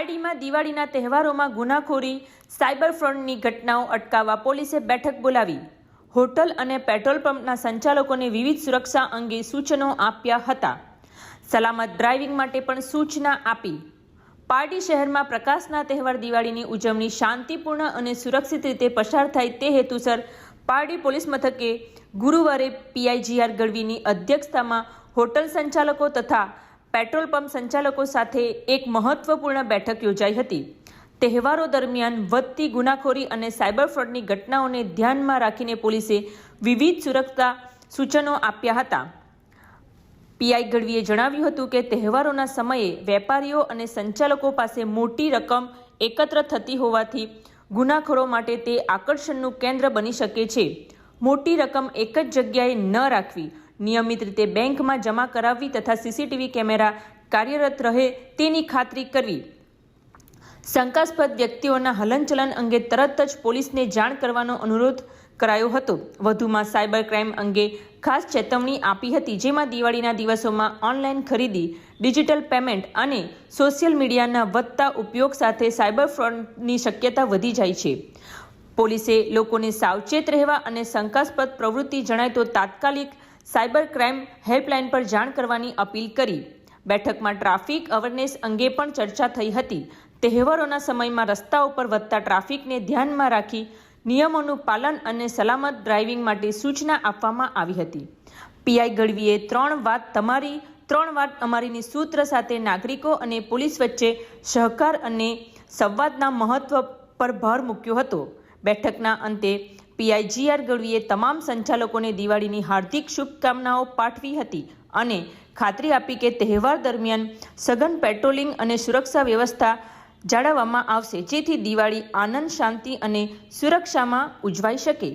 પારડીમાં દિવાળીના તહેવારોમાં ગુનાખોરી સાયબર ફ્રોડની ઘટનાઓ અટકાવવા પોલીસે બેઠક બોલાવી. હોટલ અને પેટ્રોલ પંપના સંચાલકોને વિવિધ સુરક્ષા અંગે સૂચનો આપ્યા હતા. સલામત ડ્રાઇવિંગ માટે પણ સૂચના આપી. પારડી શહેરમાં પ્રકાશના તહેવાર દિવાળીની ઉજવણી શાંતિપૂર્ણ અને સુરક્ષિત રીતે પસાર થાય તે હેતુસર પારડી પોલીસ મથકે ગુરુવારે પીઆઈજીઆર ગઢવીની અધ્યક્ષતામાં હોટલ સંચાલકો તથા પેટ્રોલ પંપ સંચાલકો સાથે એક મહત્વપૂર્ણ બેઠક યોજાઈ હતી. તહેવારો દરમિયાન વધતી ગુનાખોરી અને સાયબર ફ્રોડની ઘટનાઓને ધ્યાનમાં રાખીને પોલીસે વિવિધ સુરક્ષા સૂચનો આપ્યા હતા. પીઆઈ ગઢવીએ જણાવ્યું હતું કે તહેવારોના સમયે વેપારીઓ અને સંચાલકો પાસે મોટી રકમ એકત્ર થતી હોવાથી ગુનાખોરો માટે તે આકર્ષણનું કેન્દ્ર બની શકે છે. મોટી રકમ એક જ જગ્યાએ ન રાખવી નિયમિત રીતે બેંકમાં જમા કરાવવી તથા સીસીટીવી કેમેરા કાર્યરત રહે તેની ખાતરી કરવી. શંકાસ્પદ વ્યક્તિઓના હલનચલન અંગે તરત જ પોલીસને જાણ કરવાનો અનુરોધ કરાયો હતો. વધુમાં સાયબર ક્રાઇમ અંગે ખાસ ચેતવણી આપી હતી, જેમાં દિવાળીના દિવસોમાં ઓનલાઈન ખરીદી, ડિજિટલ પેમેન્ટ અને સોશિયલ મીડિયાના વધતા ઉપયોગ સાથે સાયબર ફ્રોડની શક્યતા વધી જાય છે. પોલીસે લોકોને સાવચેત રહેવા અને શંકાસ્પદ પ્રવૃત્તિ જણાય તો તાત્કાલિક સાયબર ક્રાઇમ હેલ્પલાઇન પર જાણ કરવાની અપીલ કરી. બેઠકમાં ટ્રાફિક અવેરનેસ અંગે પણ ચર્ચા થઈ હતી. તહેવારોના સમયમાં રસ્તા ઉપર વધતા ટ્રાફિકને ધ્યાનમાં રાખી નિયમોનું પાલન અને સલામત ડ્રાઇવિંગ માટે સૂચના આપવામાં આવી હતી. પીઆઈ ગઢવીએ ત્રણ વાત તમારી, ત્રણ વાત અમારીની સૂત્ર સાથે નાગરિકો અને પોલીસ વચ્ચે સહકાર અને સંવાદના મહત્વ પર ભાર મૂક્યો હતો. બેઠકના અંતે પીઆઈ જીઆર ગઢવીએ તમામ સંચાલકોને દિવાળીની હાર્દિક શુભકામનાઓ પાઠવી હતી અને ખાતરી આપી કે તહેવાર દરમિયાન સઘન પેટ્રોલિંગ અને સુરક્ષા વ્યવસ્થા જાળવવામાં આવશે, જેથી દિવાળી આનંદ, શાંતિ અને સુરક્ષામાં ઉજવાઈ શકે.